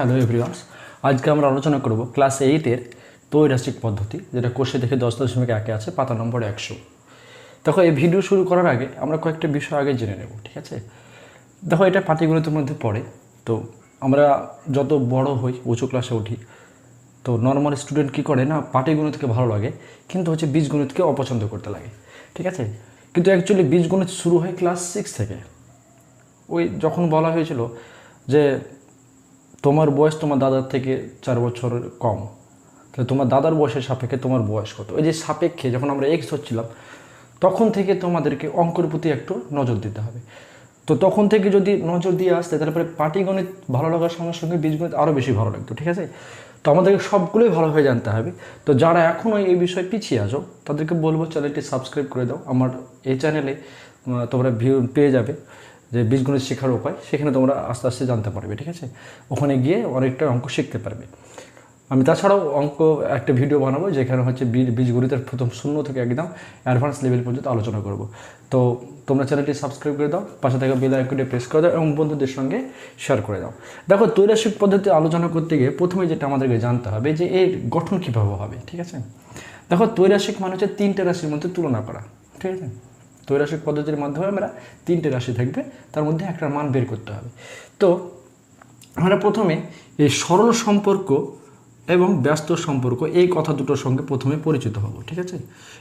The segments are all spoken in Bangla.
হ্যালো এভরিওয়ান্স আজকে আমরা আলোচনা করব ক্লাস এইটের তৈরাসিক পদ্ধতি, যেটা কোষে দেখে দশ দশমিক একে আছে, পাতা নম্বর একশো। দেখো, এই ভিডিও শুরু করার আগে আমরা কয়েকটা বিষয় আগে জেনে নেব, ঠিক আছে? দেখো, এটা পাটিগণিতের মধ্যে পড়ে, তো আমরা যত বড় হই, উঁচু ক্লাসে উঠি, তো নর্মাল স্টুডেন্ট কী করে না, পাটিগণিতকে ভালো লাগে, কিন্তু হচ্ছে বীজগণিতকে অপছন্দ করতে লাগে, ঠিক আছে? কিন্তু অ্যাকচুয়ালি বীজগণিত শুরু হয় ক্লাস সিক্স থেকে। ওই যখন বলা হয়েছিল যে তোমার বয়স তোমার দাদার থেকে চার বছর কম। তাহলে তোমার দাদার বয়সের সাপেক্ষে তোমার বয়স কত? ওই যে সাপেক্ষে যখন আমরা এক্স হচ্ছিলাম, তখন থেকে তোমাদেরকে অঙ্কের প্রতি একটু নজর দিতে হবে। তো তখন থেকে যদি নজর দিয়ে আসতে, তারপরে পাটিগণিত ভালো লাগার সঙ্গে সঙ্গে বীজগণিত আরও বেশি ভালো লাগতো, ঠিক আছে? তো আমাদেরকে সবগুলোই ভালোভাবে জানতে হবে। তো যারা এখনও এই বিষয়ে পিছিয়ে আসো তাদেরকে বলব চ্যানেলটি সাবস্ক্রাইব করে দাও। আমার এই চ্যানেলে তোমরা ভিউ পেয়ে যাবে। যে বীজগণিত শেখার উপায়, সেখানে তোমরা আস্তে আস্তে জানতে পারবে, ঠিক আছে? ওখানে গিয়ে অনেকটা অঙ্ক শিখতে পারবে। আমি তাছাড়াও অঙ্ক একটা ভিডিও বানাবো, যেখানে হচ্ছে বীজ- বীজগণিতের প্রথম শূন্য থেকে একদম অ্যাডভান্স লেভেল পর্যন্ত আলোচনা করব। তো তোমরা চ্যানেলটি সাবস্ক্রাইব করে দাও, পাশে থাকা বেল আইকনটি প্রেস করে দাও এবং বন্ধুদের সঙ্গে শেয়ার করে দাও। দেখো তৈরাসিক পদ্ধতি আলোচনা করতে গিয়ে প্রথমে যেটা আমাদেরকে জানতে হবে যে এর গঠন কীভাবে হবে, ঠিক আছে? দেখো তৈরাসিক মানে হচ্ছে তিনটে রাশির মধ্যে তুলনা করা, ঠিক আছে? তৈরাসিক পদ্ধতির মাধ্যমে আমরা তিনটে রাশি থাকবে, তার মধ্যে একটা মান বের করতে হবে। তো, আমরা প্রথমে এই সরল সম্পর্ক এবং ব্যস্ত সম্পর্ক, এই কথা দুটোর সঙ্গে প্রথমে পরিচিত হব, ঠিক আছে?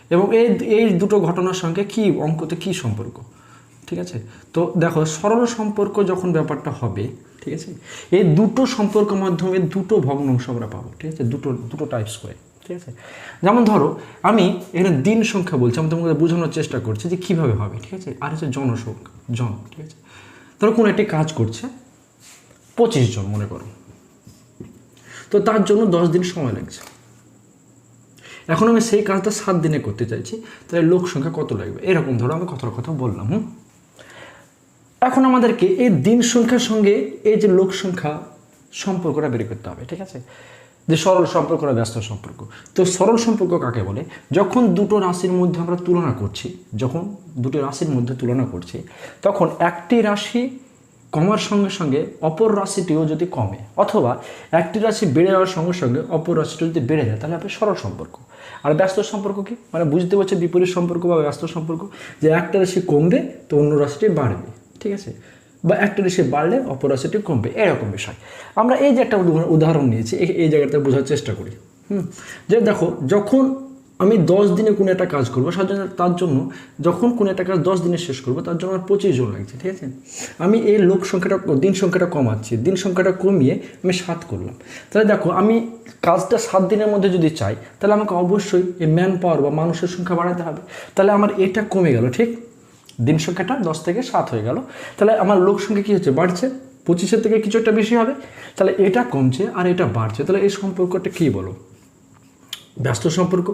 এবং এই এই দুটো ঘটনার সঙ্গে কি অঙ্কতে কি সম্পর্ক, ঠিক আছে? তো দেখো, সরল সম্পর্ক যখন ব্যাপারটা হবে, ঠিক আছে? এই দুটো সম্পর্কের মাধ্যমে দুটো ভগ্নাংশ আমরা পাবো, ঠিক আছে? দুটো দুটো টাইপস করে ঠিক আছে? যেমন ধরো, আমি এখানে দিন সংখ্যা বলছি, আমি তোমাকে বোঝানোর চেষ্টা করছি যে কীভাবে হবে, ঠিক আছে? আর হচ্ছে জনসংখ্যা, জন, ঠিক আছে? ধরো কোনো একটি কাজ করছে, পঁচিশ জন মনে করো। তো তার জন্য দশ দিন সময় লাগছে। এখন আমি সেই কাজটা সাত দিনে করতে চাইছি, তাহলে লোক সংখ্যা কত লাগবে? এরকম ধরো আমি কথার কথা বললাম, হুম? এখন আমাদেরকে এই দিন সংখ্যার সঙ্গে এই যে লোক সংখ্যা সম্পর্কটা বের করতে হবে, ঠিক আছে? যে সরল সম্পর্ক না ব্যস্ত সম্পর্ক। তো সরল সম্পর্ক কাকে বলে? যখন দুটো রাশির মধ্যে আমরা তুলনা করছি, যখন দুটো রাশির মধ্যে তুলনা করছি, তখন একটি রাশি কমার সঙ্গে সঙ্গে অপর রাশিটিও যদি কমে, অথবা একটি রাশি বেড়ে যাওয়ার সঙ্গে সঙ্গে অপর রাশিটি যদি বেড়ে যায়, তাহলে হবে সরল সম্পর্ক। আর ব্যস্ত সম্পর্ক কি? মানে বুঝতে পারছে বিপরীত সম্পর্ক বা ব্যস্ত সম্পর্ক? যে একটা রাশি কমবে, তো অন্য রাশিটি বাড়বে, ঠিক আছে? বা একটা রাশি বাড়লে অপর রাশিটি কমবে, এরকম বিষয়। আমরা এই যে একটা উদাহরণ- নিয়েছি এই- জায়গাটা বোঝার চেষ্টা করি। হুম, যে দেখো, যখন আমি দশ দিনে কোনো একটা কাজ করব জন্য তার জন্য যখন কোনো একটা কাজ দশ দিনে শেষ করব, তার জন্য আমার পঁচিশ জন লাগছে, ঠিক আছে? আমি এই লোক সংখ্যাটা, দিন সংখ্যাটা কমাচ্ছি, দিন সংখ্যাটা কমিয়ে আমি সাত করলাম। তাহলে দেখো, আমি কাজটা সাত দিনের মধ্যে যদি চাই, তাহলে আমাকে অবশ্যই এই ম্যান পাওয়ার বা মানুষের সংখ্যা বাড়াতে হবে। তাহলে আমার এটা কমে গেল, ঠিক? দিন সংখ্যাটা দশ থেকে সাত হয়ে গেল। তাহলে আমার লোক সংখ্যা কী হচ্ছে? বাড়ছে। পঁচিশের থেকে কিছু একটা বেশি হবে। তাহলে এটা কমছে আর এটা বাড়ছে। তাহলে এই সম্পর্কটা কী বলো? ব্যস্ত সম্পর্ক।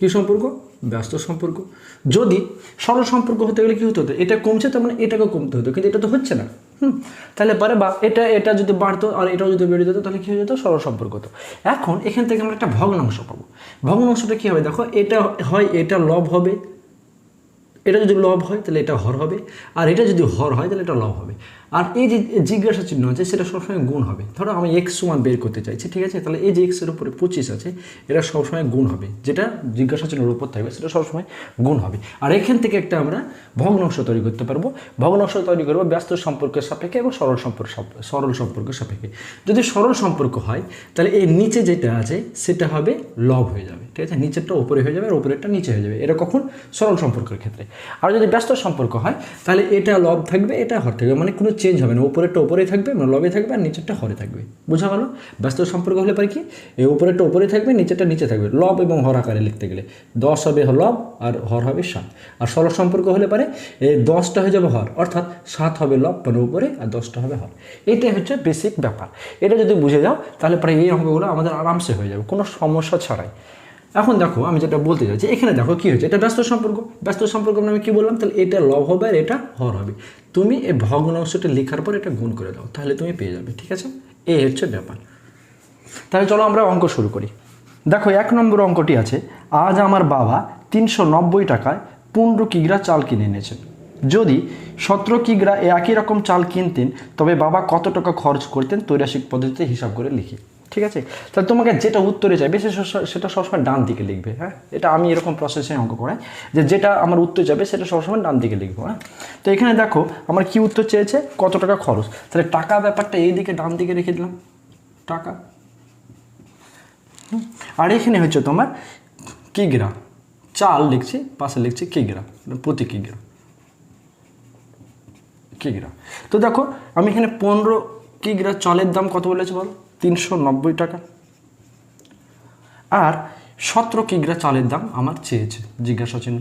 কী সম্পর্ক? ব্যস্ত সম্পর্ক। যদি সরল সম্পর্ক হতে গেলে কী হতে হতো? এটা কমছে, তার মানে এটাকেও কমতে হতো। কিন্তু এটা তো হচ্ছে না। হুম। তাহলে পারে বা এটা এটা যদি বাড়তো আর এটাও যদি বেড়ে যেত, তাহলে কী হয়ে যেত? সরল সম্পর্ক হতো। এখন এখান থেকে আমরা একটা ভগ্নাংশ পাবো। ভগ্নাংশটা কী হবে? দেখো, এটা হয়, এটা লব হবে। এটা যদি লব হয়, তাহলে এটা হর হবে। আর এটা যদি হর হয়, তাহলে এটা লব হবে। আর এই যে জিজ্ঞাসা চিহ্ন আছে সেটা সবসময় গুণ হবে। ধরো আমি এক্স সমান বের করতে চাইছি, ঠিক আছে? তাহলে এই যে এক্সের উপরে পঁচিশ আছে এটা সবসময় গুণ হবে। যেটা জিজ্ঞাসা চিহ্নের উপর থাকবে, সেটা সবসময় গুণ হবে। আর এখান থেকে একটা আমরা ভগ্নাংশ তৈরি করতে পারব। ভগ্নাংশ তৈরি করব ব্যস্ত সম্পর্কের সাপেক্ষে এবং সরল সম্পর্ক সরল সম্পর্কের সাপেক্ষে। যদি সরল সম্পর্ক হয়, তাহলে এই নিচে যেটা আছে, সেটা হবে লব হয়ে যাবে, ঠিক আছে? নিচেরটা উপরে হয়ে যাবে আর উপরেরটা নিচে হয়ে যাবে। এটা কখন? সরল সম্পর্কের ক্ষেত্রে। আর যদি ব্যস্ত সম্পর্ক হয়, তাহলে এটা লব থাকবে, এটা হর থাকবে। মানে কোনো চেঞ্জ হবে না, উপরেরটা উপরেই থাকবে মানে লবে থাকবে আর নিচেরটা হরে থাকবে। বোঝা গেল? ব্যস্ত সম্পর্ক হলে পারে কি? এই উপরেরটা উপরে থাকবে, নিচেরটা নিচে থাকবে। লব এবং হর আকারে লিখতে গেলে। দশ হবে লব আর হর হবে সাত। আর সরল সম্পর্ক হলে পারে এই দশটা হয়ে যাবে হর অর্থাৎ সাত হবে লব মানে উপরে, আর দশটা হবে হর এটাই হচ্ছে বেসিক ব্যাপার। এটা যদি বুঝে যাও, তাহলে প্রায় এই অঙ্কগুলো আমাদের আরামসে হয়ে যাবে, কোনো সমস্যা ছাড়াই। এখন দেখো, আমি যেটা বলতে চাইছি, এখানে দেখো কি হয়েছে? এটা ব্যস্ত সম্পর্ক। ব্যস্ত সম্পর্ক মানে আমি কি বললাম? তাহলে এটা লব হবে আর এটা হর হবে। তুমি এই ভগ্নাংশটা লেখার পর এটা গুণ করে দাও, তাহলে তুমি পেয়ে যাবে, ঠিক আছে? এই হচ্ছে ব্যাপার। তাহলে চলো আমরা অঙ্ক শুরু করি। দেখো, এক নম্বর অঙ্কটি আছে, আজ আমার বাবা তিনশো নব্বই টাকায় পনেরো কিগ্রা চাল কিনে এনেছেন যদি সতেরো কিগ্রা একই রকম চাল কিনতেন, তবে বাবা কত টাকা খরচ করতেন? তৈরাসিক পদ্ধতিতে হিসাব করে লিখি। ঠিক আছে? তাহলে তোমাকে যেটা উত্তরে চাইবে সে সেটা সবসময় ডান দিকে লিখবে হ্যাঁ? এটা আমি এরকম প্রসেসে অঙ্ক করাই যে যেটা আমার উত্তর যাবে, সেটা সবসময় ডান দিকে লিখব হ্যাঁ? তো এখানে দেখো, আমার কি উত্তর চেয়েছে? কত টাকা খরচ? তাহলে টাকা ব্যাপারটা এই দিকে ডান দিকে রেখে দিলাম। টাকা। আর এখানে হচ্ছে তোমার কিগ্রা চাল লিখছি পাশে লিখছি কিগ্রা প্রতি কিগ্রা কিগ্রা তো দেখো, আমি এখানে পনেরো কিগ্রা চালের দাম কত বলেছে বল? তিনশো নব্বই টাকা। আর সতেরো কিগ্রা চালের দাম আমার চেয়েছে, জিজ্ঞাসা চিহ্ন।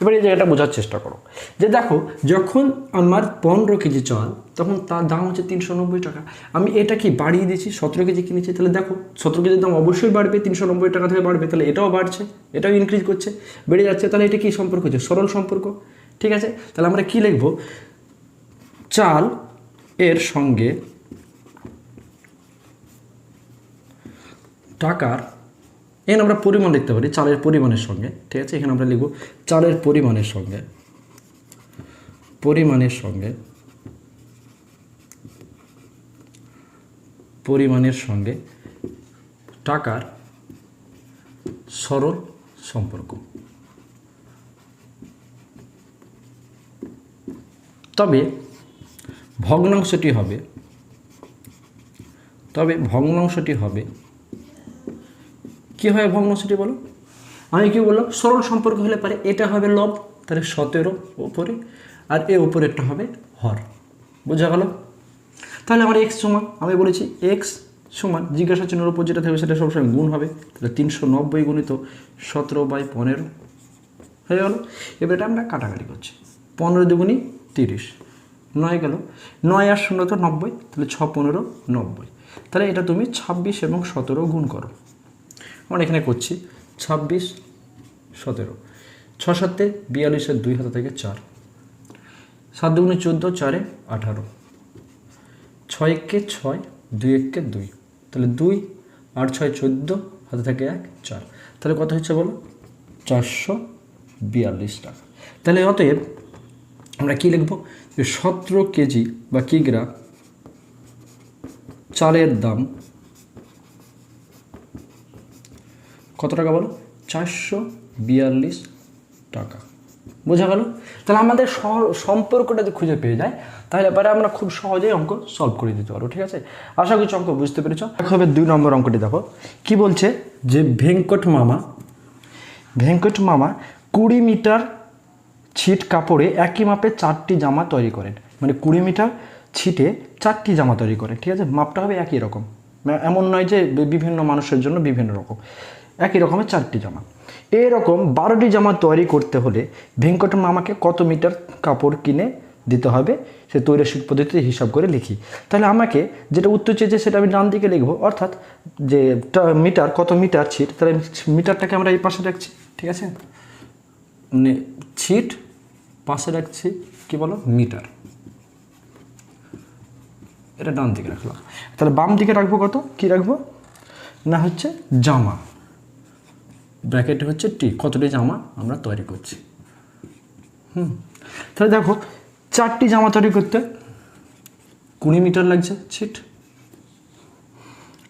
এবার এই জায়গাটা বোঝার চেষ্টা করো। যে দেখো, যখন আমার পনেরো কেজি চাল, তখন তার দাম হচ্ছে তিনশো নব্বই টাকা। আমি এটা কি বাড়িয়ে দিয়েছি, সতেরো কেজি কিনেছি? তাহলে দেখো, সতেরো কেজির দাম অবশ্যই বাড়বে, তিনশো নব্বই টাকা থেকে বাড়বে, তাহলে এটাও বাড়ছে, এটাও ইনক্রিজ করছে, বেড়ে যাচ্ছে। তাহলে এটা কি সম্পর্ক হচ্ছে? সরল সম্পর্ক। ঠিক আছে? তাহলে আমরা কি লিখব? চাল এর সঙ্গে টাকার, এখানে আমরা পরিমাণ লিখতে পারি, চালের পরিমাণের সঙ্গে, ঠিক আছে? এখানে আমরা লিখব চালের পরিমাণের সঙ্গে পরিমাণের সঙ্গে পরিমাণের সঙ্গে টাকার সরল সম্পর্ক। তবে ভগ্নাংশটি হবে, তবে ভগ্নাংশটি হবে কি হয় ভগ্নাংশটি বলো? আমি কি বললাম? সরল সম্পর্ক হলে পারে এটা হবে লব, তাহলে সতেরো ওপরে আর এ উপরেরটা হবে হর। বোঝা গেল? তাহলে আমার এক্স সমান, আমি বলেছি এক্স সমান, জিজ্ঞাসা চিহ্নের উপর যেটা থাকবে সেটা সবসময় গুণ হবে, তাহলে তিনশো নব্বই গুণিত সতেরো বাই পনেরো। হয়ে গেল? এবার এটা আমরা কাটাকাটি করছি। পনেরো দুগুণি তিরিশ। নয় গেল? নয় আর শূন্য তো নব্বই, তাহলে ছ পনেরো নব্বই। তাহলে এটা তুমি ছাব্বিশ এবং সতেরো গুণ করো। আমরা এখানে করছি ছাব্বিশ সতেরো। ছ সাতে বিয়াল্লিশের দুই হাতে থেকে চার। সাত দুগুণে চোদ্দ, চারে আঠারো। ছয় একে ছয়, দুই একে দুই। তাহলে দুই আট ছয় চোদ্দ, হাতে থেকে এক, চার। তাহলে কত হচ্ছে বলো? চারশো বিয়াল্লিশ টাকা। তাহলে অতএব আমরা কি লিখব? যে সতেরো কেজি বা কিগ্রা চালের দাম কত টাকা বলো? চারশো বিয়াল্লিশ টাকা। বোঝা গেল? তাহলে আমাদের সম্পর্কটা যদি খুঁজে পেয়ে যায়, তাহলে এবারে আমরা খুব সহজেই অঙ্ক সলভ করে দিতে পারব, ঠিক আছে? আশা করছি অঙ্ক বুঝতে পেরেছ। হবে দুই নম্বর অঙ্কটি দেখো। কি বলছে? যে ভেঙ্কট মামা ভেঙ্কট মামা কুড়ি মিটার ছিট কাপড়ে একই মাপে চারটি জামা তৈরি করেন। মানে কুড়ি মিটার ছিটে চারটি জামা তৈরি করেন, ঠিক আছে? মাপটা হবে একই রকম। মানে এমন নয় যে বিভিন্ন মানুষের জন্য বিভিন্ন রকম। একই রকমের চারটি জামা। এরকম বারোটি জামা তৈরি করতে হলে ভেঙ্কট মামাকে কত মিটার কাপড় কিনে দিতে হবে সে তৈরশিক পদ্ধতিতে হিসাব করে লিখি। তাহলে আমাকে যেটা উত্তর চেয়েছে সেটা আমি ডান দিকে লিখব। অর্থাৎ যে মিটার, কত মিটার ছিট, তাহলে মিটারটাকে আমরা এই পাশে রাখছি, ঠিক আছে? মানে ছিট, পাশে রাখছি, কি বলো? মিটার। এটা ডান দিকে রাখলাম। তাহলে বাম দিকে রাখব কত? কি রাখব? না হচ্ছে জামা। ব্র্যাকেটে হচ্ছে টি কতটি জামা আমরা তৈরি করছি? হুম। তাহলে দেখো, চারটি জামা তৈরি করতে কুড়ি মিটার লাগছে ছিট।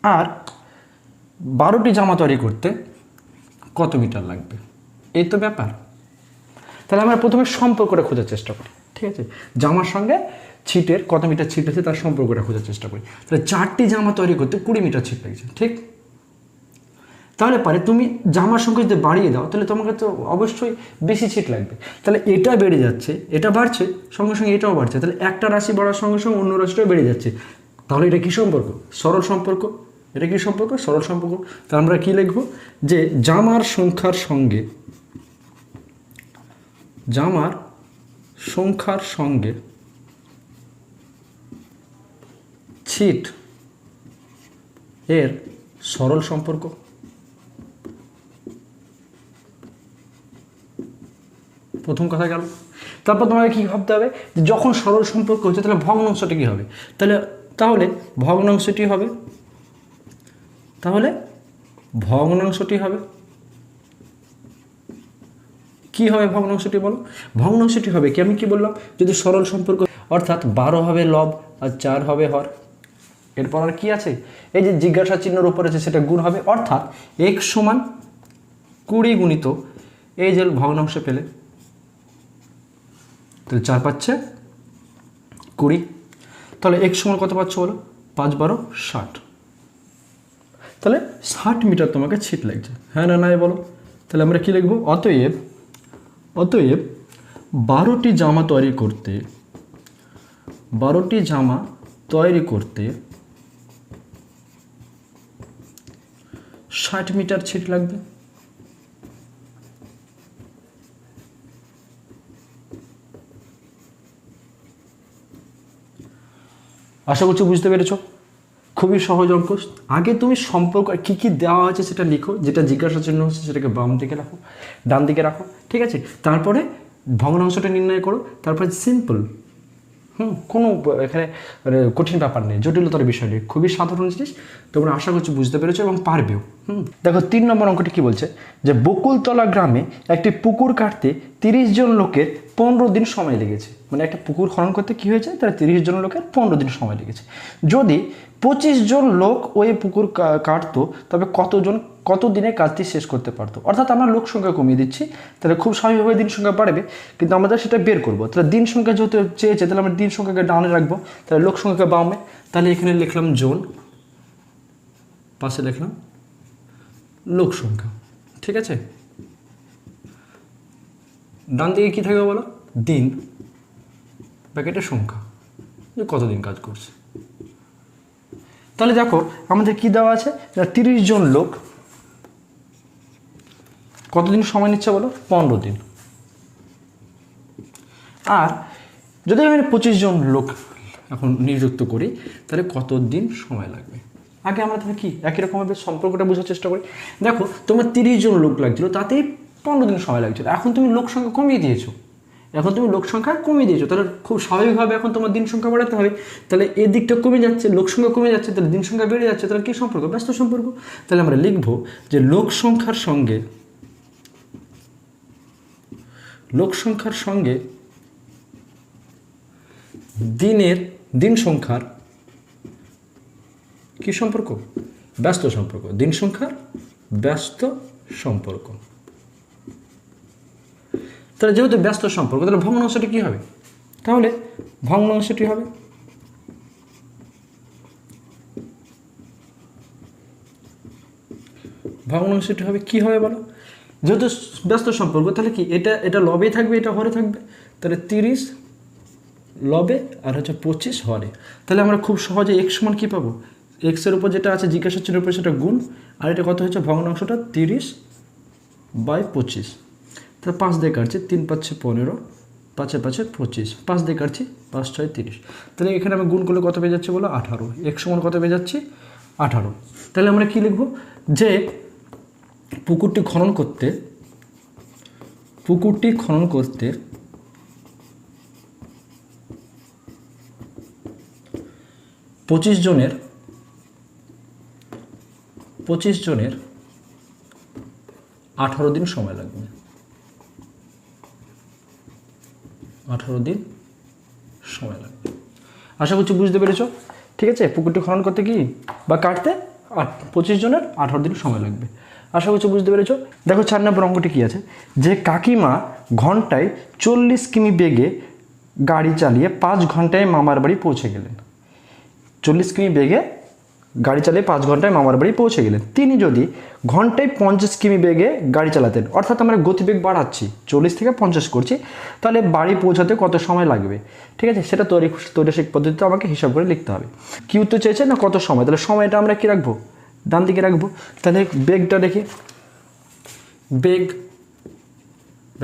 আর বারোটি জামা তৈরি করতে কত মিটার লাগবে? এই তো ব্যাপার। তাহলে আমরা প্রথমে সম্পর্কটা খোঁজার চেষ্টা করি, ঠিক আছে? জামার সঙ্গে ছিটের, কত মিটার ছিট আছে তার সম্পর্কটা খোঁজার চেষ্টা করি। তাহলে চারটি জামা তৈরি করতে কুড়ি মিটার ছিট লাগছে, ঠিক? তাহলে পারে তুমি জামার সংখ্যা যদি বাড়িয়ে দাও, তাহলে তোমাকে তো অবশ্যই বেশি ছিট লাগবে। তাহলে এটা বেড়ে যাচ্ছে, এটা বাড়ছে, সঙ্গে সঙ্গে এটাও বাড়ছে, তাহলে একটা রাশি বাড়ার সঙ্গে সঙ্গে অন্য রাশিটাও বেড়ে যাচ্ছে। তাহলে এটা কী সম্পর্ক? সরল সম্পর্ক। এটা কী সম্পর্ক? সরল সম্পর্ক। তা আমরা কী লিখব? যে জামার সংখ্যার সঙ্গে, জামার সংখ্যার সঙ্গে ছিট এর সরল সম্পর্ক। প্রথম কথা গেল। তারপর তোমাকে কী ভাবতে হবে? যে যখন সরল সম্পর্ক হচ্ছে, তাহলে ভগ্নাংশটা কী হবে? তাহলে তাহলে ভগ্নাংশটি হবে। তাহলে ভগ্নাংশটি হবে। কি হবে ভগ্নাংশটি বলো? ভগ্নাংশটি হবে কি? আমি কি বললাম? যদি সরল সম্পর্ক, অর্থাৎ বারো হবে লব আর চার হবে হর। এরপর আর কি আছে? এই যে জিজ্ঞাসা চিহ্নের উপর আছে, সেটা গুণ হবে। অর্থাৎ এক সমান কুড়ি গুণিত এই যে ভগ্নাংশ পেলে তাহলে চার পাচ্ছে কুড়ি। তাহলে এক সমান কত পাচ্ছ বলো? পাঁচ বারো ষাট। তাহলে ষাট মিটার তোমাকে ছিট লাগছে। হ্যাঁ না নাই বলো? তাহলে আমরা কি লিখব? অতএব অতএব বারোটি জামা তৈরি করতে, বারোটি জামা তৈরি করতে ষাট মিটার ছিট লাগবে। আশা করছি বুঝতে পেরেছ? খুবই সহজ অঙ্ক আগে তুমি সম্পর্ক, কী কী দেওয়া আছে সেটা লিখো, যেটা জিজ্ঞাসার চিহ্ন হচ্ছে সেটাকে বাম দিকে রাখো, ডান দিকে রাখো, ঠিক আছে? তারপরে ভগ্নাংশটা নির্ণয় করো, তারপরে সিম্পল হুম, কোনো, এখানে মানে কঠিন ব্যাপার নেই, জটিলতার বিষয় নেই, খুবই সাধারণ জিনিস, তোমরা আশা করছি বুঝতে পেরেছ এবং পারবেও, হুম। দেখো, তিন নম্বর অঙ্কটি কী বলছে? যে বকুলতলা গ্রামে একটি পুকুর কাটতে তিরিশ জন লোকের পনেরো দিন সময় লেগেছে। মানে একটা পুকুর খনন করতে কি হয়েছে? তারা তিরিশ জন লোকের পনেরো দিন সময় লেগেছে। যদি পঁচিশ জন লোক ওই পুকুর কাটতো, তবে কতজন কত দিনে কাজটি শেষ করতে পারতো? অর্থাৎ আমরা লোক সংখ্যা কমিয়ে দিচ্ছি, তাহলে খুব স্বাভাবিকভাবে দিন সংখ্যা বাড়বে, কিন্তু আমাদের সেটা বের করব। তাহলে দিন সংখ্যা যেহেতু চেয়েছে, তাহলে আমরা দিন সংখ্যাকে ডাউনে রাখব, তাহলে লোক সংখ্যাকে বামে। তাহলে এখানে লিখলাম জোন, পাশে লিখলাম লোক সংখ্যা, ঠিক আছে? ডান দিকে কী থাকবে বলো? দিন প্যাকেটের সংখ্যা, যে কতদিন কাজ করছে। তাহলে দেখো, আমাদের কি দেওয়া আছে? তিরিশ জন লোক কতদিন সময় নিচ্ছে বলো? পনেরো দিন। আর যদি আমি পঁচিশ জন লোক এখন নিযুক্ত করি, তাহলে কত দিন সময় লাগবে? আগে আমরা তাহলে কি একই রকমভাবে সম্পর্কটা বোঝার চেষ্টা করি? দেখো, তোমার তিরিশ জন লোক লাগছিল তাতেই পনেরো দিন সময় লাগছিল। এখন তুমি লোক সংখ্যা কমিয়ে দিয়েছ। এখন তুমি লোক সংখ্যা কমিয়ে দিয়েছ। তাহলে খুব স্বাভাবিকভাবে এখন তোমার দিন সংখ্যা বাড়াতে হবে। তাহলে এই দিকটা কমে যাচ্ছে, লোক সংখ্যা কমে যাচ্ছে, তাহলে দিন সংখ্যা বেড়ে যাচ্ছে। তাহলে কী সম্পর্ক? ব্যস্ত সম্পর্ক। তাহলে আমরা লিখব যে লোক সংখ্যার সঙ্গে লোক সংখ্যার সঙ্গে দিনের দিন সংখ্যার কি সম্পর্ক? ব্যস্ত সম্পর্ক। দিন সংখ্যার ব্যস্ত সম্পর্ক। তাহলে যেহেতু ব্যস্ত সম্পর্ক, তাহলে ভগ্নাংশটি কী হবে? তাহলে ভগ্নাংশটি হবে ভগ্নাংশটি হবে কি হবে বলো? যেহেতু ব্যস্ত সম্পর্ক, তাহলে কি এটা এটা লবে থাকবে, এটা হরে থাকবে? তাহলে তিরিশ লবে আর হচ্ছে পঁচিশ হরে। তাহলে আমরা খুব সহজে এক্স সমান কী পাবো? এক্সের উপর যেটা আছে, জিজ্ঞাসা চিহ্নের উপর সেটা গুণ, আর এটা কত হচ্ছে ভগ্নাংশটা তিরিশ বাই পঁচিশ। তাহলে পাঁচ দিয়ে কাটছি, তিন পাচ্ছে পনেরো, পাঁচে পাঁচে পঁচিশ। পাঁচ দিয়ে কাটছি, পাঁচ ছয় তিরিশ। তাহলে এখানে আমি গুণ করলে কত পেয়ে যাচ্ছে বলো? আঠারো। এক সমান কত পেয়ে যাচ্ছি? আঠারো। তাহলে আমরা কী লিখব? যে পুকুরটি খনন করতে, পুকুরটি খনন করতে পঁচিশ জনের পঁচিশ জনের আঠারো দিন সময় লাগবে। আঠারো দিন সময় লাগবে। আশা করছি বুঝতে পেরেছ? ঠিক আছে, পুকুরটি খনন করতে কি? বা কাটতে? আট পঁচিশ জনের আঠারো দিন সময় লাগবে। আশা করছি বুঝতে পেরেছ? দেখো চার নম্বর অঙ্কটি কী আছে? যে কাকিমা ঘন্টায় চল্লিশ কিমি বেগে গাড়ি চালিয়ে পাঁচ ঘন্টায় মামার বাড়ি পৌঁছে গেলেন। চল্লিশ কিমি বেগে গাড়ি চালিয়ে পাঁচ ঘন্টায় মামার বাড়ি পৌঁছে গেলেন। তিনি যদি ঘন্টায় পঞ্চাশ কিমি বেগে গাড়ি চালাতেন, অর্থাৎ আমরা গতিবেগ বাড়াচ্ছি, চল্লিশ থেকে পঞ্চাশ করছি, তাহলে বাড়ি পৌঁছাতে কত সময় লাগবে? ঠিক আছে? সেটা তৈরি তৈরিশিক পদ্ধতিতে আমাকে হিসাব করে লিখতে হবে। কি উত্তর চেয়েছে না কত সময়? তাহলে সময়টা আমরা কী রাখব? ডান দিকে রাখব। তাহলে বেগটা দেখি। বেগ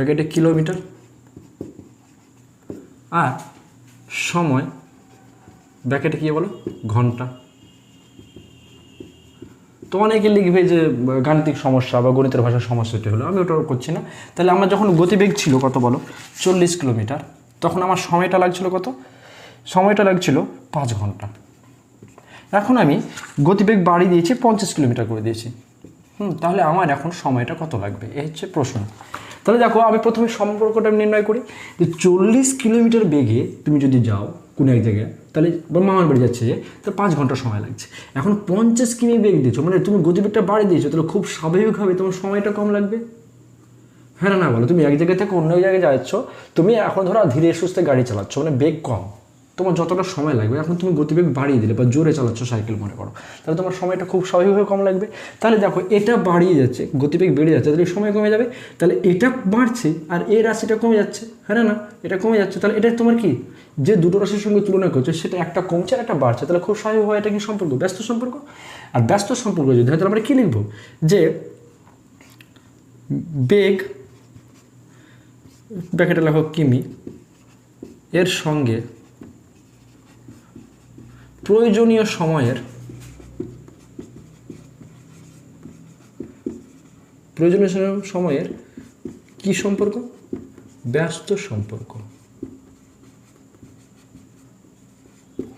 এটা কিলোমিটার। আর সময় ব্যাকেটে কী বলো? ঘণ্টা। তো অনেকে লিখবে যে, গাণিতিক সমস্যা বা গণিতের ভাষার সমস্যাটি হলো, আমি ওটা করছি না। তাহলে আমার যখন গতিবেগ ছিল, কত বলো? চল্লিশ কিলোমিটার। তখন আমার সময়টা লাগছিল কত? সময়টা লাগছিল পাঁচ ঘণ্টা। এখন আমি গতিবেগ বাড়িয়ে দিয়েছি পঞ্চাশ কিলোমিটার করে দিয়েছি। হুম, তাহলে আমার এখন সময়টা কত লাগবে? এই হচ্ছে প্রশ্ন। তাহলে দেখো, আমি প্রথমে সম্পর্কটা নির্ণয় করি যে চল্লিশ কিলোমিটার বেগে তুমি যদি যাও কোনো এক জায়গায়, তাহলে মামার বাড়ি যাচ্ছে যে তো পাঁচ ঘণ্টা সময় লাগছে। এখন পঞ্চাশ কিমি বেগ দিয়েছ মানে তুমি গতিবেগটা বাড়িয়ে দিয়েছ, তাহলে খুব স্বাভাবিকভাবে তোমার সময়টা কম লাগবে? হ্যাঁ না বলো, তুমি এক জায়গা থেকে অন্য জায়গায় যাচ্ছ, তুমি এখন ধরো ধীরে সুস্থে গাড়ি চালাচ্ছ মানে বেগ কম। তোমার যতটা সময় লাগবে, এখন তুমি গতিবেগ বাড়িয়ে দিলে বা জোরে চালাচ্ছ সাইকেল মনে করো, তাহলে তোমার সময়টা খুব স্বাভাবিকভাবে কম লাগবে। তাহলে দেখো, এটা বাড়িয়ে যাচ্ছে, গতিবেগ বেড়ে যাচ্ছে, তাহলে সময় কমে যাবে, তাহলে এটা বাড়ছে আর এই রাশিটা কমে যাচ্ছে হ্যাঁ না এটা কমে যাচ্ছে, তাহলে এটা তোমার কি? যে দুটো রাশির সঙ্গে তুলনা করছ, সেটা একটা কমছে আর একটা বাড়ছে, তাহলে খুব স্বাভাবিকভাবে এটা কি সম্পর্ক, ব্যস্ত সম্পর্ক? আর ব্যস্ত সম্পর্ক যদি হয়, তাহলে আমরা কী লিখব? যে বেগ ব্যাকেটে লেখো কিমি, এর সঙ্গে প্রয়োজনীয় সময়ের প্রয়োজনীয় সময়ের কি সম্পর্ক? ব্যস্ত সম্পর্ক।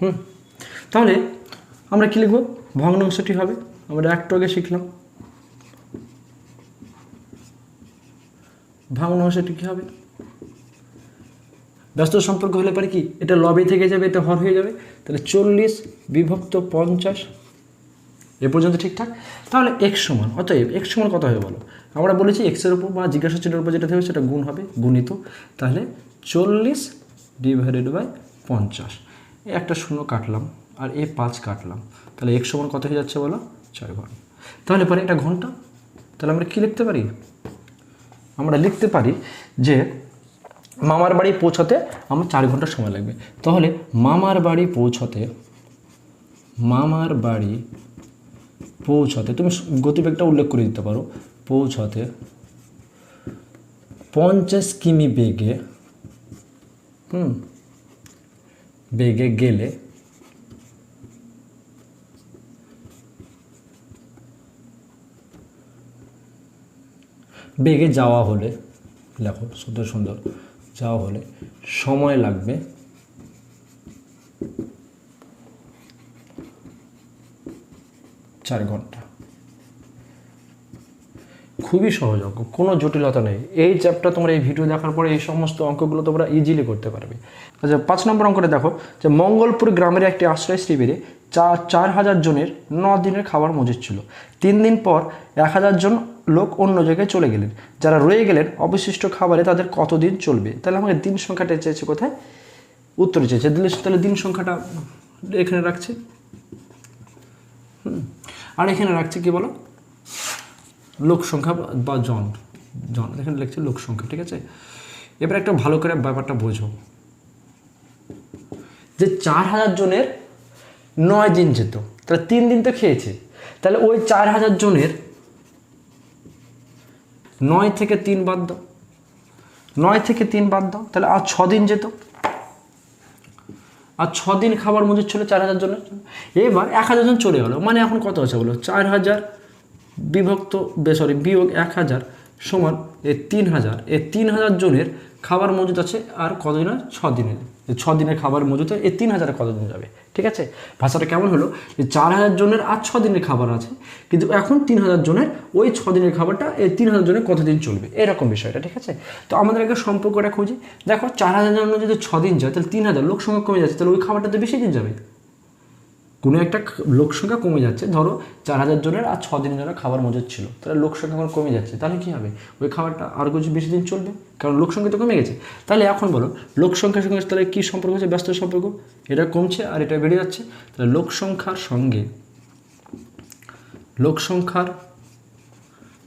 হুম, তাহলে আমরা কি লিখব? ভগ্নাংশটি হবে। আমরা একটু আগে শিখলাম। ভগ্নাংশটি কী হবে? ব্যস্ত সম্পর্ক হলে পারে কি, এটা লবে থেকে যাবে, এটা হর হয়ে যাবে। তাহলে চল্লিশ বিভক্ত পঞ্চাশ, এ পর্যন্ত ঠিকঠাক? তাহলে এক্স সমান, অতএব এক্স সমান কত হবে বলো? আমরা বলেছি এক্সের উপর বা জিজ্ঞাসা চিহ্নের উপর যেটা থাকবে সেটা গুণ হবে, গুণিত। তাহলে চল্লিশ ডিভাইডেড বাই পঞ্চাশ। একটা শূন্য কাটলাম, আর এ পাঁচ কাটলাম। তাহলে এক্স সমান কত হয়ে যাচ্ছে বলো? ছয় ঘণ্টা তাহলে পরে এটা ঘণ্টা? তাহলে আমরা কী লিখতে পারি? আমরা লিখতে পারি যে মামার বাড়ি পৌঁছাতে আমার চার ঘণ্টা সময় লাগবে। তাহলে মামার বাড়ি পৌঁছাতে, মামার বাড়ি পৌঁছাতে, তুমি গতিবেগটা উল্লেখ করে দিতে পারো। পৌঁছাতে পঞ্চাশ কিমি বেগে, হুম, বেগে গেলে বেগে যাওয়া হলে লেখো সুন্দর সুন্দর। যাওয়া হলে সময় লাগবে। চার ঘণ্টা। খুবই সহজ অঙ্ক, কোনো জটিলতা নেই। এই চ্যাপ্টার তোমরা এই ভিডিও দেখার পরে এই সমস্ত অঙ্কগুলো তোমরা ইজিলি করতে পারবে। আচ্ছা পাঁচ নম্বর অঙ্কটা দেখো, যে মঙ্গলপুর গ্রামের একটি আশ্রয় শিবিরে চার চার হাজার জনের ন দিনের খাবার মজুদ ছিল। তিন দিন পর এক হাজার জন লোক অন্য জায়গায় চলে গেলেন। যারা রয়ে গেলেন, অবশিষ্ট খাবারে তাদের কতদিন চলবে? তাহলে আমাকে দিন সংখ্যাটা চেয়েছে কোথায়? উত্তরে চেয়েছে। দিলে তাহলে দিন সংখ্যাটা এখানে রাখছে। হুম। আর এখানে রাখছে কি বলো? লোক সংখ্যা বা জন। জন। এখানে লিখছে লোক সংখ্যা, ঠিক আছে? এবার একটা ভালো করে ব্যাপারটা বোঝো। যে চার হাজার জনের নয় দিন যেত, তাহলে তিন দিন তো খেয়েছে। তাহলে ওই চার হাজার জনের নয় থেকে তিন বাদ দাও। নয় থেকে তিন বাদ দাও, তাহলে আর দিন যেত। আর দিন খাবার মজুদ ছিল চার হাজার জনের এবার এক হাজার জন চলে গেলো। মানে এখন কত আছে বলো? চার হাজার বিভক্ত সরি বিয়োগ এক হাজার সমান এ তিন হাজার। এ তিন হাজার জনের খাবার মজুদ আছে আর কতদিন হয়? দিনের ছ দিনের খাবার মজুত এই তিন হাজারে কতজন যাবে, ঠিক আছে? ভাষাটা কেমন হলো? যে চার হাজার জনের আর ছ দিনের খাবার আছে, কিন্তু এখন তিন হাজার জনের ওই ছ দিনের খাবারটা এই তিন হাজার জনের কতদিন চলবে? এরকম বিষয়টা, ঠিক আছে? তো আমাদের আগে সম্পর্কটা খুঁজি। দেখো, চার হাজার জন্য যদি ছ দিন যায়, তাহলে তিন হাজার, লোক সংখ্যা কমে যাচ্ছে, তাহলে ওই খাবারটা তো বেশি দিন যাবে। কোনো একটা খ- লোক সংখ্যা কমে যাচ্ছে। ধরো চার হাজার জনের আর ছ দিনের জন্য খাবার মজুদ ছিল। তাহলে লোক সংখ্যা এখন কমে যাচ্ছে। তাহলে কী হবে? ওই খাবারটা আরও কিছু বেশি দিন চলবে? কারণ লোক সংখ্যা তো কমে গেছে। তাহলে এখন বলো, লোক সংখ্যার সঙ্গে তাহলে কী সম্পর্ক হচ্ছে? ব্যস্ত সম্পর্ক? এটা কমছে আর এটা বেড়ে যাচ্ছে। তাহলে লোক সংখ্যার সঙ্গে, লোক সংখ্যার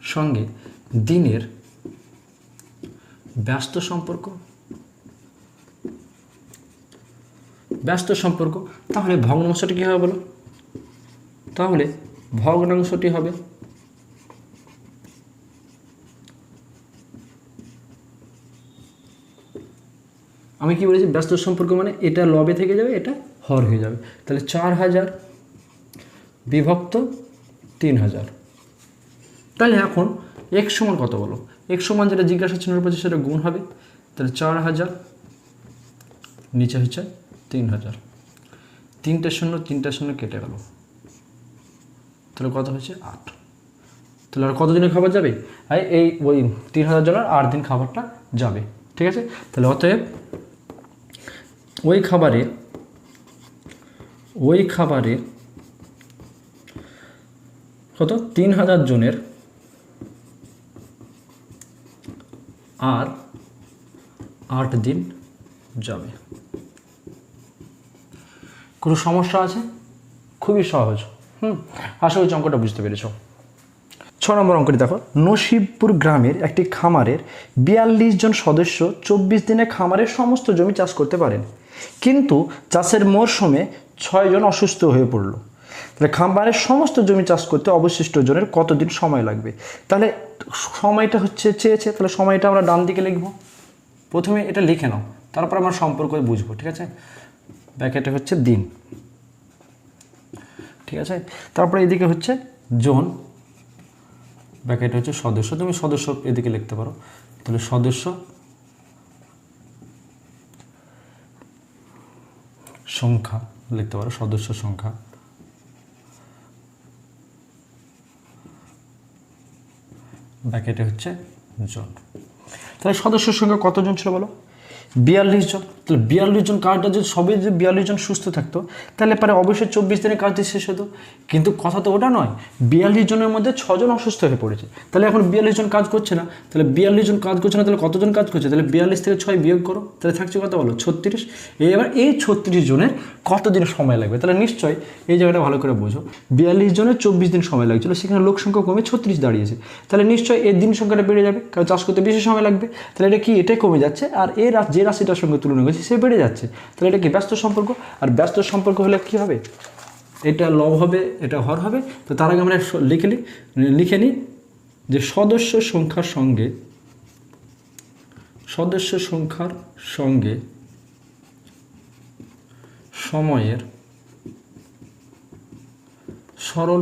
সঙ্গে দিনের ব্যস্ত সম্পর্ক ব্যস্ত সম্পর্ক, তাহলে ভগ্নাংশটি কী হবে বলো? তাহলে ভগ্নাংশটি হবে আমি কি বলেছি ব্যস্ত সম্পর্ক মানে এটা লবে থেকে যাবে, এটা হর হয়ে যাবে। তাহলে চার হাজার বিভক্ত তিন হাজার। তাহলে এখন এক সমান কত বলো? এক সমান যেটা জিজ্ঞাসা চিহ্নের উপর সেটা গুণ হবে, তাহলে চার হাজার নিচে হচ্ছে তিন হাজার তিনটে শূন্য তিনটে শূন্য কেটে গেল। তাহলে কত হচ্ছে আট। তাহলে আর কতদিনের খাবার যাবে? এই ওই তিন হাজার জনের আট দিন খাবারটা যাবে, ঠিক আছে? তাহলে অতএব ওই খাবারে ওই খাবারে কত? তিন হাজার জনের আর আট দিন যাবে। কোনো সমস্যা আছে? খুবই সহজ। হুম আশা করছি অঙ্কটা বুঝতে পেরেছ। ছ নম্বর অঙ্কটি দেখো। নসিবপুর গ্রামের একটি খামারের বিয়াল্লিশ জন সদস্য চব্বিশ দিনে খামারের সমস্ত জমি চাষ করতে পারেন। কিন্তু চাষের মরশুমে ছয়জন অসুস্থ হয়ে পড়ল। তাহলে খামারের সমস্ত জমি চাষ করতে অবশিষ্ট জনের কতদিন সময় লাগবে? তাহলে সময়টা হচ্ছে চেয়েছে, তাহলে সময়টা আমরা ডান দিকে লিখব। প্রথমে এটা লিখে নাও, তারপর আমরা সম্পর্ক বুঝব, ঠিক আছে? ব্যাকেটে হচ্ছে দিন। ঠিক আছে? তারপরে এদিকে হচ্ছে জন। ব্যাকেটে হচ্ছে সদস্য। তুমি সদস্য এদিকে লিখতে পারো। তাহলে সদস্য সংখ্যা লিখতে পারো, সদস্য সংখ্যা। ব্যাকেটে হচ্ছে জন। তাহলে সদস্যের সংখ্যা কতজন ছিল বলো? বিয়াল্লিশ জন। তাহলে বিয়াল্লিশ জন কাজটা যদি সবই যদি বিয়াল্লিশ জন সুস্থ থাকতো, তাহলে পরে অবশ্যই চব্বিশ দিনে কাজটি শেষ হতো। কিন্তু কথা তো ওটা নয়, বিয়াল্লিশ জনের মধ্যে ছজন অসুস্থ হয়ে পড়েছে। তাহলে এখন বিয়াল্লিশ জন কাজ করছে না, তাহলে বিয়াল্লিশ জন কাজ করছে না, তাহলে কতজন কাজ করছে? তাহলে বিয়াল্লিশ থেকে ছয় বিয়োগ করো, তাহলে থাকছে কথা বলো? ছত্রিশ। এবার এই ছত্রিশ জনের কতদিন সময় লাগবে? তাহলে নিশ্চয়ই এই জায়গাটা ভালো করে বোঝো। বিয়াল্লিশ জনের চব্বিশ দিন সময় লাগছিল, সেখানে লোক সংখ্যা কমে ছত্রিশ দাঁড়িয়েছে। তাহলে নিশ্চয়ই এর দিন সংখ্যাটা বেড়ে যাবে, কারণ চাষ করতে বেশি সময় লাগবে। তাহলে এটা কি? এটাই কমে যাচ্ছে। আর রা- যে রাশিটার সঙ্গে তুলনা সে বেড়ে যাচ্ছে। তাহলে এটা কি ব্যস্ত সম্পর্ক? আর ব্যস্ত সম্পর্ক হলে কি হবে? এটা লব হবে, এটা হর হবে। তো তার আগে আমরা লিখে নিই লিখে নিই যে সদস্য সংখ্যার সঙ্গে সদস্য সংখ্যার সঙ্গে সময়ের সরল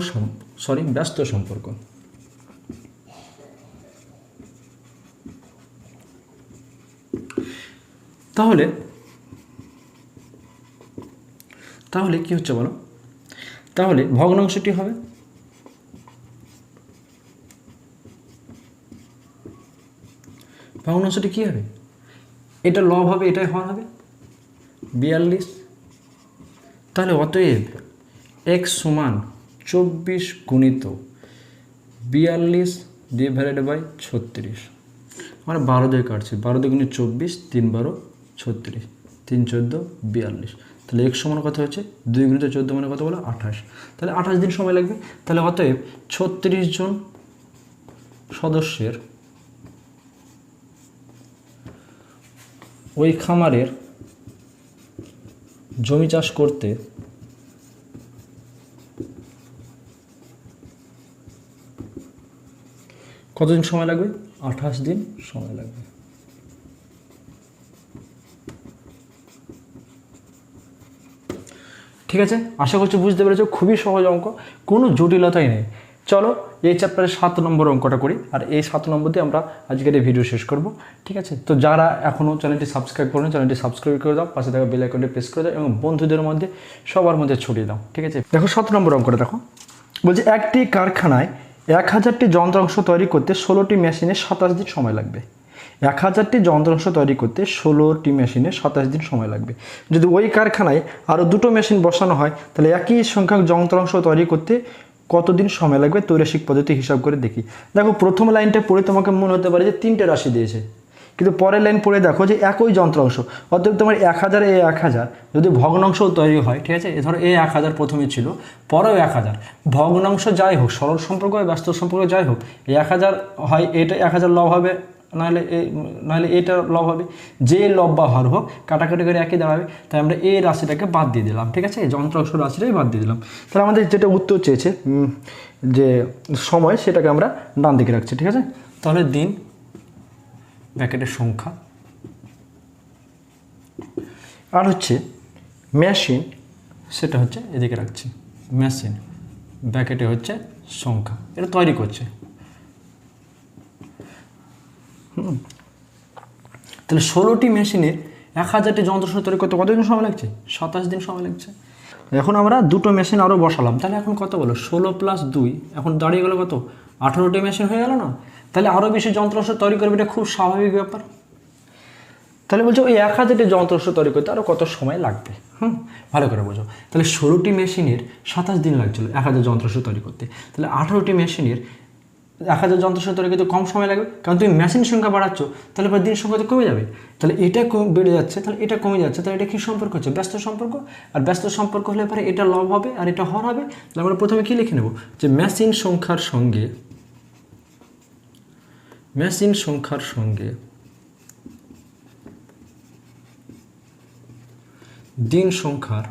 সরি ব্যস্ত সম্পর্ক। তাহলে তাহলে কি হচ্ছে বলো? তাহলে ভগ্নাংশটি হবে? ভগ্নাংশটি কী হবে? এটা লব হবে, এটাই হর হবে? বিয়াল্লিশ। তাহলে অতএব এক সমান চব্বিশ গুণিত বিয়াল্লিশ ডিভাইডেড বাই ছত্রিশ। আমরা বারো দিয়ে কাটছে, বারো দিয়ে গুণিত চব্বিশ, তিন বারো ছত্রিশ, তিন চোদ্দ, বিয়াল্লিশ। তাহলে এক সমান কত হচ্ছে দুই গুণিত চোদ্দ মানে কত বলো? আঠাশ। তাহলে আঠাশ দিন সময় লাগবে। তাহলে অতএব ছত্রিশ জন সদস্যের ওই খামারের জমি চাষ করতে কতদিন সময় লাগবে? আঠাশ দিন সময় লাগবে। ঠিক আছে? আশা করছি বুঝতে পেরেছ, খুবই সহজ অঙ্ক, কোনো জটিলতাই নেই। চলো, এই চ্যাপ্টারের সাত নম্বর অঙ্কটা করি, আর এই সাত নম্বর দিয়ে আমরা আজকের এই ভিডিও শেষ করব, ঠিক আছে? তো যারা এখনও চ্যানেলটি সাবস্ক্রাইব করেন চ্যানেলটি সাবস্ক্রাইব করে দাও, পাশে থাকা বেল আইকনটি প্রেস করে দাও, এবং বন্ধুদের মধ্যে, সবার মধ্যে ছড়িয়ে দাও, ঠিক আছে? দেখো, সাত নম্বর অঙ্কটা দেখো। বলছে, একটি কারখানায় এক হাজারটি যন্ত্রাংশ তৈরি করতে ষোলোটি মেশিনে সাতাশ দিন সময় লাগবে। এক হাজারটি যন্ত্রাংশ তৈরি করতে ষোলোটি মেশিনে সাতাশ দিন সময় লাগবে। যদি ওই কারখানায় আরও দুটো মেশিন বসানো হয়, তাহলে একই সংখ্যক যন্ত্রাংশ তৈরি করতে কতদিন সময় লাগবে? তৈরাসিক পদ্ধতি হিসাব করে দেখি। দেখো, প্রথম লাইনটা পড়ে তোমাকে মনে হতে পারে যে তিনটে রাশি দিয়েছে। কিন্তু পরের লাইন পড়ে দেখো যে একই যন্ত্রাংশ। অর্থাৎ তোমার এক হাজার এ এক হাজার। যদি ভগ্নাংশ তৈরি হয়, ঠিক আছে? ধরো এ এক হাজার প্রথমে ছিল, পরেও এক হাজার। ভগ্নাংশ যাই হোক, সরল সম্পর্ক হয়, ব্যস্ত সম্পর্ক যাই হোক এক হাজার হয়, এটা এক হাজার লব হবে নাহলে নাহলে এটা লব হবে। যে লব বা হর হোক, কাটাকাটি করে একই দাঁড়াবে। তাই আমরা এই রাশিটাকে বাদ দিয়ে দিলাম, ঠিক আছে? যন্ত্রাংশ রাশিটাই বাদ দিয়ে দিলাম। তাহলে আমাদের যেটা উত্তর চেয়েছে যে সময়, সেটাকে আমরা ডান দিকে রাখছি, ঠিক আছে? তাহলে দিন ব্যাকেটের সংখ্যা, আর হচ্ছে মেশিন সেটা হচ্ছে এদিকে রাখছি মেশিন ব্যাকেটে হচ্ছে সংখ্যা, এটা তৈরি করছে। হুম। তাহলে ষোলোটি মেশিনের এক হাজারটি যন্ত্র তৈরি করতে কতদিন সময় লাগছে? সাতাশ দিন সময় লাগছে। এখন আমরা দুটো মেশিন আরও বসালাম। তাহলে এখন কত বলো? ষোলো প্লাস দুই। এখন দাঁড়িয়ে গেলো কত? আঠারোটি মেশিন হয়ে গেল না? তাহলে আরও বেশি যন্ত্রাংশ তৈরি করবে, এটা খুব স্বাভাবিক ব্যাপার। তাহলে বলছো ওই এক হাজারটি যন্ত্রাংশ তৈরি করতে আরও কত সময় লাগবে? হুম, ভালো করে বোঝো। তাহলে ষোলোটি মেশিনের সাতাশ দিন লাগছিল এক হাজার যন্ত্রাংশ তৈরি করতে। তাহলে আঠারোটি মেশিনের এক হাজার যন্ত্রাংশ তৈরি করতে কম সময় লাগবে, কারণ তুমি মেশিন সংখ্যা বাড়াচ্ছ, তাহলে পরে দিন সংখ্যা তো কমে যাবে। তাহলে এটা বেড়ে যাচ্ছে, তাহলে এটা কমে যাচ্ছে, তাহলে এটা কী সম্পর্ক হচ্ছে? ব্যস্ত সম্পর্ক? আর ব্যস্ত সম্পর্ক হলে পরে এটা লব হবে আর এটা হর হবে। তাহলে আমরা প্রথমে কী লিখে নেব? যে মেশিন সংখ্যার সঙ্গে মেশিন সংখ্যার সঙ্গে দিন সংখ্যার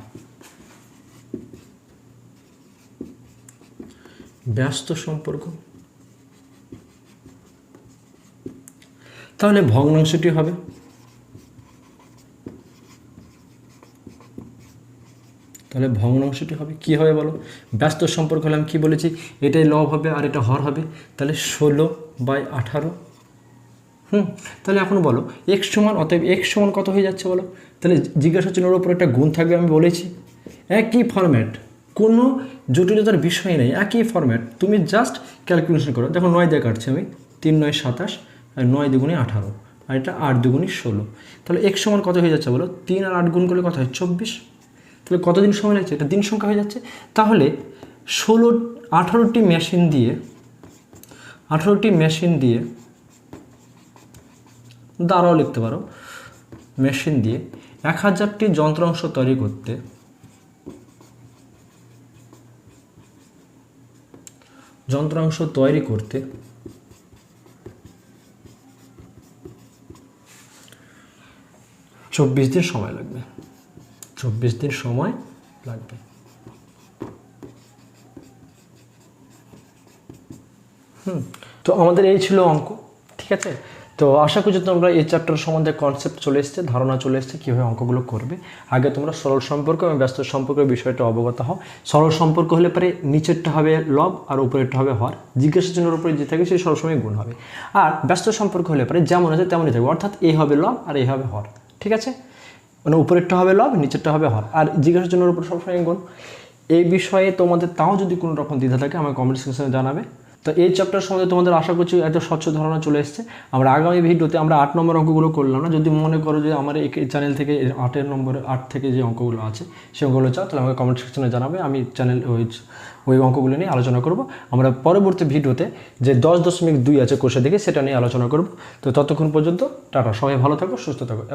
ব্যস্ত সম্পর্ক তাহলে ভগ্নাংশটি হবে? তাহলে ভগ্নাংশটি হবে কি হবে বলো? ব্যস্ত সম্পর্ক হলে আমি কী বলেছি? এটাই লব হবে আর এটা হর হবে। তাহলে ষোলো বাই আঠারো। হুম, তাহলে এখন বলো এক্স সমান, অতএব এক্স সমান কত হয়ে যাচ্ছে বলো? তাহলে জিজ্ঞাসা চিহ্নের ওপর একটা গুণ থাকবে, আমি বলেছি। একই ফরম্যাট কোনো জটিলতার বিষয় নেই, একই ফরম্যাট তুমি জাস্ট ক্যালকুলেশন করো। দেখো নয় দিয়ে কাটছি আমি, তিন নয় সাতাশ নয় দুগুণে আঠারো, আর এটা আট দুগুণে ষোলো। তাহলে এক সমান কত হয়ে যাচ্ছে বলো? তিন আর আট গুণ করলে কত হয়? চব্বিশ। তাহলে কতদিন সময় লাগছে? এটা দিন সংখ্যা হয়ে যাচ্ছে। তাহলে ষোলো, আঠারোটি মেশিন দিয়ে, আঠারোটি মেশিন দিয়ে দ্বারাও লিখতে পারো। মেশিন দিয়ে এক হাজারটি যন্ত্রাংশ তৈরি করতে যন্ত্রাংশ তৈরি করতে চব্বিশ দিন সময় লাগবে। চব্বিশ দিন সময় লাগবে। হুম, তো আমাদের এই ছিল অঙ্ক, ঠিক আছে? তো আশা করছি তোমরা এই চ্যাপ্টার সম্বন্ধে কনসেপ্ট চলে এসছে, ধারণা চলে এসছে, কীভাবে অঙ্কগুলো করবে। আগে তোমরা সরল সম্পর্ক এবং ব্যস্ত সম্পর্কের বিষয়টা অবগত হও। সরল সম্পর্ক হলে পরে নিচেরটা হবে লব আর উপরেরটা হবে হর জিজ্ঞাসা চিহ্নের উপরে যে থাকে সেই সবসময় গুণ হবে। আর ব্যস্ত সম্পর্ক হলে পরে যেমন আছে তেমনই থাকবে। অর্থাৎ এই হবে লব আর এই হবে হর ঠিক আছে? মানে উপরেরটা হবে লব নিচেরটা হবে হর। আর জিজ্ঞাসা চিহ্নের উপর সবসময় গুণ এই বিষয়ে তোমাদের তাও যদি কোনো রকম দ্বিধা থাকে আমার কমেন্ট সেকশনে জানাবে। তো এই চ্যাপ্টার সম্বন্ধে তোমাদের আশা করছি এত স্বচ্ছ ধারণা চলে এসছে। আমরা আগামী ভিডিওতে আমরা আট নম্বর অঙ্কগুলো করলাম না। যদি মনে করো যে আমার এই চ্যানেল থেকে আটের নম্বর, আট থেকে যে অঙ্কগুলো আছে, সেই অঙ্কগুলো চাও, তাহলে আমাকে কমেন্ট সেকশনে জানাবে। আমি চ্যানেল ওই ওই অঙ্কগুলো নিয়ে আলোচনা করব। আমরা পরবর্তী ভিডিওতে যে দশ দশমিক দুই আছে কোষে দেখে সেটা নিয়ে আলোচনা করব। তো ততক্ষণ পর্যন্ত টাটা। সবাই ভালো থাকো, সুস্থ থাকো।